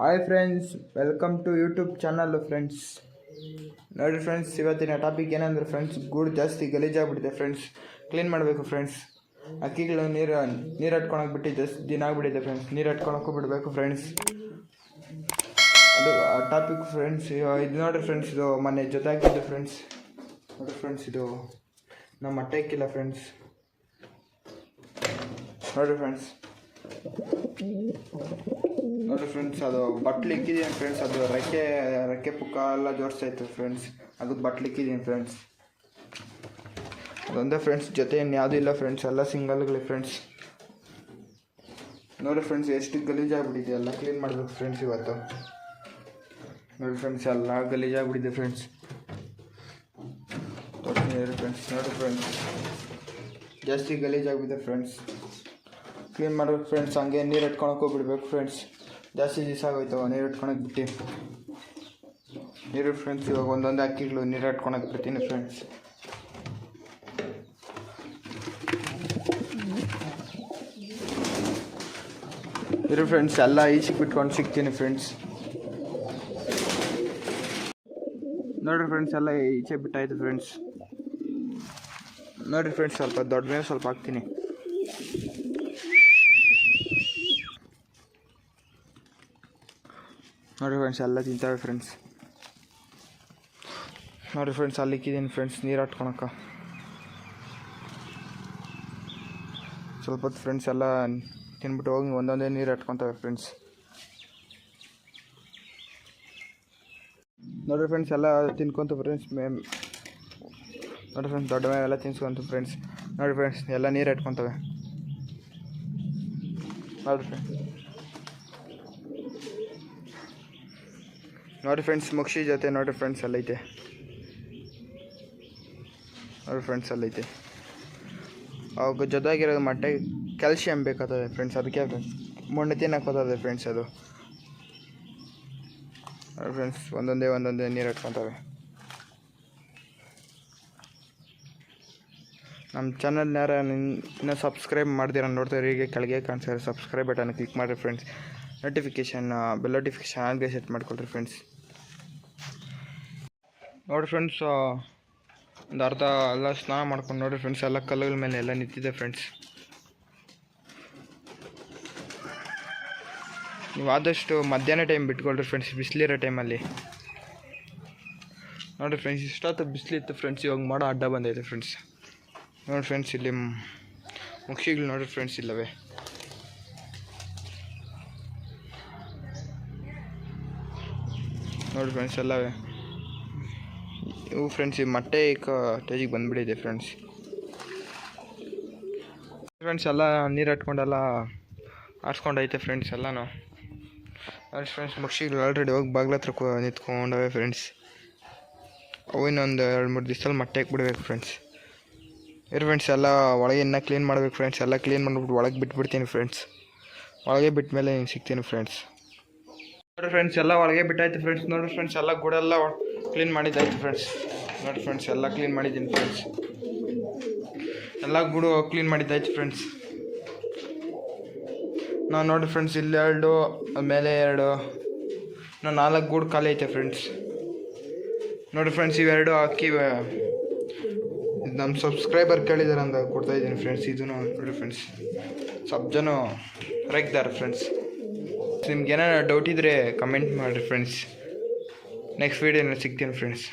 Hi friends welcome to YouTube channel friends ನೋಡಿ friends ಇವತ್ತಿನ topic ಏನಂದ್ರೆ ಫ್ರೆಂಡ್ಸ್ ಗೂಡು ಜಾಸ್ತಿ ಗಲೀಜಾಗ್ಬಿಟ್ಟಿದೆ ಫ್ರೆಂಡ್ಸ್ ಕ್ಲೀನ್ ಮಾಡಬೇಕು ಫ್ರೆಂಡ್ಸ್ ಅಕ್ಕಿಗಳು ನೀರು ನೀರು ಹಟ್ಕೊಳಕ್ಕೆ ಬಿಟ್ಟು ಜಾಸ್ತಿ ದಿನ ಆಗ್ಬಿಟ್ಟಿದೆ ಫ್ರೆಂಡ್ಸ್ ನೀರು ಹಟ್ಕೊಳಕ್ಕೂ ಬಿಡಬೇಕು ಫ್ರೆಂಡ್ಸ್ ಅದು ಟಾಪಿಕ್ ಫ್ರೆಂಡ್ಸ್ ಇದು ನೋಡಿರಿ ಫ್ರೆಂಡ್ಸ್ ಇದು ಮೊನ್ನೆ ಜೊತೆ ಫ್ರೆಂಡ್ಸ್ ನೋಡಿ ಫ್ರೆಂಡ್ಸ್ ಇದು ನಮ್ಮ ಮೊಟ್ಟೆ ಹಾಕಿಲ್ಲ ಫ್ರೆಂಡ್ಸ್ ನೋಡಿರಿ ಫ್ರೆಂಡ್ಸ್ ನೋಡಿ ಫ್ರೆಂಡ್ಸ್ ಅದು ಬಟ್ಲು ಇಕ್ಕಿದ್ದೀನಿ ಫ್ರೆಂಡ್ಸ್ ಅದು ರೆಕ್ಕೆ ರೆಕ್ಕೆ ಪುಕ್ಕ ಎಲ್ಲ ಜೋಡಿಸ್ತಾಯಿತ್ತು ಫ್ರೆಂಡ್ಸ್ ಅದು ಬಟ್ಲು ಇಕ್ಕಿದ್ದೀನಿ ಫ್ರೆಂಡ್ಸ್ ಅದೊಂದೇ ಫ್ರೆಂಡ್ಸ್ ಜೊತೆ ಇನ್ಯಾವುದೂ ಇಲ್ಲ ಫ್ರೆಂಡ್ಸ್ ಎಲ್ಲ ಸಿಂಗಲ್ಗಳು ಫ್ರೆಂಡ್ಸ್ ನೋಡಿ ಫ್ರೆಂಡ್ಸ್ ಎಷ್ಟು ಗಲೀಜಾಗ್ಬಿಟ್ಟಿದೆ. ಎಲ್ಲ ಕ್ಲೀನ್ ಮಾಡಬೇಕು ಫ್ರೆಂಡ್ಸ್ ಇವತ್ತು. ನೋಡಿ ಫ್ರೆಂಡ್ಸ್ ಎಲ್ಲ ಗಲೀಜಾಗ್ಬಿಟ್ಟಿದೆ ಫ್ರೆಂಡ್ಸ್ ಫ್ರೆಂಡ್ಸ್ ನೋಡಿ ಫ್ರೆಂಡ್ಸ್ ಜಾಸ್ತಿ ಗಲೀಜಾಗ್ಬಿಟ್ಟಿದೆ ಫ್ರೆಂಡ್ಸ್ ಕ್ಲೀನ್ ಮಾಡಬೇಕು ಫ್ರೆಂಡ್ಸ್ ಹಂಗೆ ನೀರು ಇಟ್ಕೊಳಕ್ಕೆ ಹೋಗ್ಬಿಡ್ಬೇಕು ಫ್ರೆಂಡ್ಸ್ ಜಾಸ್ತಿ ದಿವಸ ಆಗೋಯ್ತವ ನೀರು ಇಟ್ಕೊಳಕ್ಕೆ ಬಿಟ್ಟು. ನೀರು ಫ್ರೆಂಡ್ಸ್ ಇವಾಗ ಒಂದೊಂದು ಅಕ್ಕಿಗಳು ನೀರು ಇಟ್ಕೊಳಕ್ಕೆ ಬಿಡ್ತೀನಿ ಫ್ರೆಂಡ್ಸ್ ಇರು ಫ್ರೆಂಡ್ಸ್ ಎಲ್ಲ ಈಚೆಗೆ ಬಿಟ್ಕೊಂಡು ಸಿಗ್ತೀನಿ ಫ್ರೆಂಡ್ಸ್ ನೋಡಿರಿ ಫ್ರೆಂಡ್ಸ್ ಎಲ್ಲ ಈಚೆ ಬಿಟ್ಟಾಯ್ತು ಫ್ರೆಂಡ್ಸ್ ನೋಡಿರಿ ಫ್ರೆಂಡ್ಸ್ ಸ್ವಲ್ಪ ದೊಡ್ಡ ಮೇಲೆ ಸ್ವಲ್ಪ ಹಾಕ್ತೀನಿ. ನೋಡಿ ಫ್ರೆಂಡ್ಸ್ ಎಲ್ಲ ತಿಂತಾವೆ ಫ್ರೆಂಡ್ಸ್ ನೋಡಿ ಫ್ರೆಂಡ್ಸ್ ಅಲ್ಲಿ ಇಕ್ಕಿದ್ದೀನಿ ಫ್ರೆಂಡ್ಸ್ ನೀರು ಹಾಟ್ಕೊಳಕ ಸ್ವಲ್ಪ ಹೊತ್ತು ಫ್ರೆಂಡ್ಸ್ ಎಲ್ಲ ತಿನ್ಬಿಟ್ಟು ಹೋಗಿ ಒಂದೊಂದೇ ನೀರು ಹಾಟ್ಕೊತಾವೆ ಫ್ರೆಂಡ್ಸ್ ನೋಡಿರಿ ಫ್ರೆಂಡ್ಸ್ ಎಲ್ಲ ತಿನ್ಕೊಂತು ಫ್ರೆಂಡ್ಸ್ ಮೇಮ್ ನೋಡಿ ಫ್ರೆಂಡ್ಸ್ ದೊಡ್ಡ ಮೇಲೆ ಎಲ್ಲ ತಿನ್ಸ್ಕೊಂತು ಫ್ರೆಂಡ್ಸ್ ನೋಡಿ ಫ್ರೆಂಡ್ಸ್ ಎಲ್ಲ ನೀರು ಇಟ್ಕೊತವೆ ನೋಡಿ ಫ್ರೆಂಡ್ಸ್ ನೋಡಿ ಫ್ರೆಂಡ್ಸ್ ಮುಕ್ಷಿ ಜೊತೆ ನೋಡಿ ಫ್ರೆಂಡ್ಸ್ ಅಲ್ಲೈತೆ. ನೋಡಿ ಫ್ರೆಂಡ್ಸ್ ಅಲ್ಲೈತೆ. ಅವಾಗ ಜೊತೆಗಿರೋದು ಮಟ್ಟೆ ಕ್ಯಾಲ್ಶಿಯಂ ಬೇಕಾಗ್ತದೆ ಫ್ರೆಂಡ್ಸ್ ಅದಕ್ಕೆ ಮಣ್ಣು ತಿನ್ನಕ್ಕೆ ಹೋಗ್ತದೆ ಫ್ರೆಂಡ್ಸ್ ಅದು. ನೋಡಿ ಫ್ರೆಂಡ್ಸ್ ಒಂದೊಂದೇ ಒಂದೊಂದೇ ನೀರು ಇಟ್ಕೊತವೆ ನಮ್ಮ ಚಾನಲ್ ಯಾರು ಇನ್ನೂ ಸಬ್ಸ್ಕ್ರೈಬ್ ಮಾಡ್ದಿರ ನೋಡ್ತಾರೆ, ಹೀಗೆ ಕೆಳಗೆ ಕಾಣಿಸ್ತಾರೆ ಸಬ್ಸ್ಕ್ರೈಬ್ ಬಟನ್ ಕ್ಲಿಕ್ ಮಾಡಿರಿ ಫ್ರೆಂಡ್ಸ್ ನೋಟಿಫಿಕೇಷನ್ ಬೆಲ್ ನೋಟಿಫಿಕೇಷನ್ ಆನ್ಗೆ ಸೆಟ್ ಮಾಡ್ಕೊಳ್ರಿ ಫ್ರೆಂಡ್ಸ್ ನೋಡಿ ಫ್ರೆಂಡ್ಸ್ ಒಂದು ಅರ್ಧ ಎಲ್ಲ ಸ್ನಾನ ಮಾಡ್ಕೊಂಡು ನೋಡಿ ಫ್ರೆಂಡ್ಸ್ ಎಲ್ಲ ಕಲ್ಲುಗಳ ಮೇಲೆ ಎಲ್ಲ ನಿಂತಿದೆ ಫ್ರೆಂಡ್ಸ್ ನೀವು ಆದಷ್ಟು ಮಧ್ಯಾಹ್ನ ಟೈಮ್ ಬಿಟ್ಕೊಳ್ರಿ ಫ್ರೆಂಡ್ಸ್ ಬಿಸಿಲಿರೋ ಟೈಮಲ್ಲಿ ನೋಡಿ ಫ್ರೆಂಡ್ಸ್ ಇಷ್ಟೊತ್ತು ಬಿಸಿಲಿತ್ತು ಫ್ರೆಂಡ್ಸ್ ಇವಾಗ ಮಾಡೋ ಅಡ್ಡ ಬಂದೈತೆ ಫ್ರೆಂಡ್ಸ್ ನೋಡಿ ಫ್ರೆಂಡ್ಸ್ ಇಲ್ಲಿ ಮುಖ್ಯಗಳು ನೋಡಿ ಫ್ರೆಂಡ್ಸ್ ಇಲ್ಲವೇ. ನೋಡಿ ಫ್ರೆಂಡ್ಸ್ ಎಲ್ಲವೇ. ಇವು ಫ್ರೆಂಡ್ಸ್ ಈ ಮೊಟ್ಟೆ ಈಗ ಸ್ಟೇಜಿಗೆ ಬಂದುಬಿಟ್ಟಿದೆ ಫ್ರೆಂಡ್ಸ್ ಫ್ರೆಂಡ್ಸ್ ಎಲ್ಲ ನೀರು ಹಟ್ಕೊಂಡೆಲ್ಲ ಆರಿಸ್ಕೊಂಡೈತೆ ಫ್ರೆಂಡ್ಸ್ ಎಲ್ಲನೂ. ಫ್ರೆಂಡ್ಸ್ ಫ್ರೆಂಡ್ಸ್ ಮುಗಿಸಿಗಳು ಆಲ್ರೆಡಿ ಹೋಗಿ ಬಾಗ್ಲ ಹತ್ರ ನಿಂತ್ಕೊಂಡವೆ ಫ್ರೆಂಡ್ಸ್ ಅವು ಇನ್ನೊಂದು ಎರಡು ಮೂರು ದಿವಸದಲ್ಲಿ ಮೊಟ್ಟೆ ಹಾಕ್ಬಿಡ್ಬೇಕು ಫ್ರೆಂಡ್ಸ್ ಇರು ಫ್ರೆಂಡ್ಸ್ ಎಲ್ಲ ಒಳಗೆ ಇನ್ನೂ ಕ್ಲೀನ್ ಮಾಡ್ಬೇಕು ಫ್ರೆಂಡ್ಸ್ ಎಲ್ಲ ಕ್ಲೀನ್ ಮಾಡಿಬಿಟ್ಟು ಒಳಗೆ ಬಿಟ್ಬಿಡ್ತೀನಿ ಫ್ರೆಂಡ್ಸ್ ಒಳಗೆ ಬಿಟ್ಟ ಮೇಲೆ ಸಿಗ್ತೀನಿ ಫ್ರೆಂಡ್ಸ್ ನೋಡಿರಿ ಫ್ರೆಂಡ್ಸ್ ಎಲ್ಲ ಒಳಗೆ ಬಿಟ್ಟಾಯ್ತು ಫ್ರೆಂಡ್ಸ್ ನೋಡಿ ಫ್ರೆಂಡ್ಸ್ ಎಲ್ಲ ಗೂಡೆಲ್ಲ ಕ್ಲೀನ್ ಮಾಡಿದ್ದಾಯ್ತು ಫ್ರೆಂಡ್ಸ್ ನೋಡಿ ಫ್ರೆಂಡ್ಸ್ ಎಲ್ಲ ಕ್ಲೀನ್ ಮಾಡಿದ್ದೀನಿ ಫ್ರೆಂಡ್ಸ್ ಎಲ್ಲ ಗೂಡು ಕ್ಲೀನ್ ಮಾಡಿದ್ದಾಯ್ತು ಫ್ರೆಂಡ್ಸ್ ನಾವು ನೋಡಿ ಫ್ರೆಂಡ್ಸ್ ಇಲ್ಲೆರಡು ಎರಡು ಮೇಲೆ ಎರಡು. ನಾ ನಾಲ್ಕು ಗೂಡು ಖಾಲಿ ಐತೆ ಫ್ರೆಂಡ್ಸ್ ನೋಡಿ ಫ್ರೆಂಡ್ಸ್ ಇವೆರಡು ಅಕ್ಕಿ ನಮ್ಮ ಸಬ್ಸ್ಕ್ರೈಬರ್ ಕೇಳಿದಾರೆ ಅಂತ ಕೊಡ್ತಾ ಇದ್ದೀನಿ ಫ್ರೆಂಡ್ಸ್ ಇದನ್ನು ನೋಡಿ ಫ್ರೆಂಡ್ಸ್ ಸ್ವಲ್ಪ ಜನ ರೈಕ್ದಾರೆ ಫ್ರೆಂಡ್ಸ್ ನಿಮ್ಗೆ ಏನಾರ ಡೌಟ್ ಇದ್ದರೆ ಕಮೆಂಟ್ ಮಾಡಿರಿ ಫ್ರೆಂಡ್ಸ್ ನೆಕ್ಸ್ಟ್ ವೀಡಿಯೋನಲ್ಲಿ ಸಿಗ್ತೀನಿ ಫ್ರೆಂಡ್ಸ್